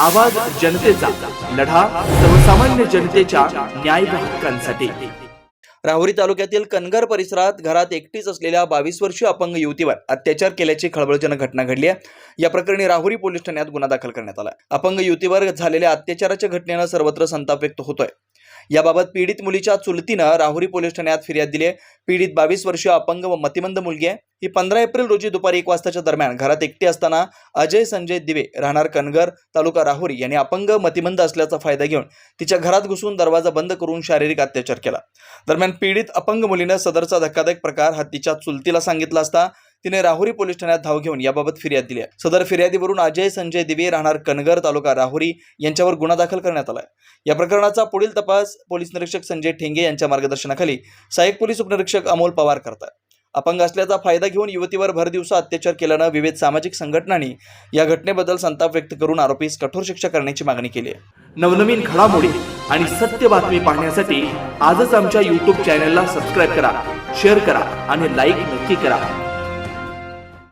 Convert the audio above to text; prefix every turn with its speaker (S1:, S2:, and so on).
S1: आवाज जनतेचा लढा सर्वसामान्य जनतेच्या न्याय हक्कांसाठी.
S2: राहुरी तालुक्यातील कनगर परिसरात घरात एकटीच असलेल्या बावीस वर्षीय अपंग युवतीवर अत्याचार केल्याची खळबळजनक घटना घडली आहे. या प्रकरणी राहुरी पोलीस ठाण्यात गुन्हा दाखल करण्यात आला अपंग युवतीवर झालेल्या अत्याचाराच्या घटनेनं सर्वत्र संताप व्यक्त होतोय. याबाबत पीडित मुलीच्या चुलतीनं राहुरी पोलीस ठाण्यात फिर्याद दिली आहे. पीडित बावीस वर्षीय अपंग व मतिमंद मुलगी आहे. ही पंधरा एप्रिल रोजी दुपारी एक वाजताच्या दरम्यान घरात एकटी असताना अजय संजय दिवे राहणार कनगर तालुका राहुरी यांनी अपंग मतिमंद असल्याचा फायदा घेऊन तिच्या घरात घुसून दरवाजा बंद करून शारीरिक अत्याचार केला. दरम्यान पीडित अपंग मुलीनं सदरचा धक्कादायक प्रकार हा तिच्या चुलतीला सांगितला असता तिने राहुरी पोलीस ठाण्यात धाव घेऊन याबाबत फिर्याद दिली आहे. सदर फिर्यादीवरून अजय संजय दिवे राहणार कनगर तालुका राहुरी यांच्यावर गुन्हा दाखल करण्यात आला आहे या प्रकरणाचा पुढील तपास पोलीस निरीक्षक संजय ठेंगे यांच्या मार्गदर्शनाखाली सहाय्यक पोलीस उपनिरीक्षक अमोल पवार करतात अपंग असल्याचा फायदा घेऊन युवतीवर भर दिवसा अत्याचार केल्यानं विविध सामाजिक संघटनांनी या घटनेबद्दल संताप व्यक्त करून आरोपीस कठोर शिक्षा करण्याची मागणी केली आहे.
S1: नवनवीन घडामोडी आणि सत्य बातमी पाहण्यासाठी आजच आमच्या यूट्यूब चॅनलला सबस्क्राईब करा शेअर करा आणि लाईक नक्की करा.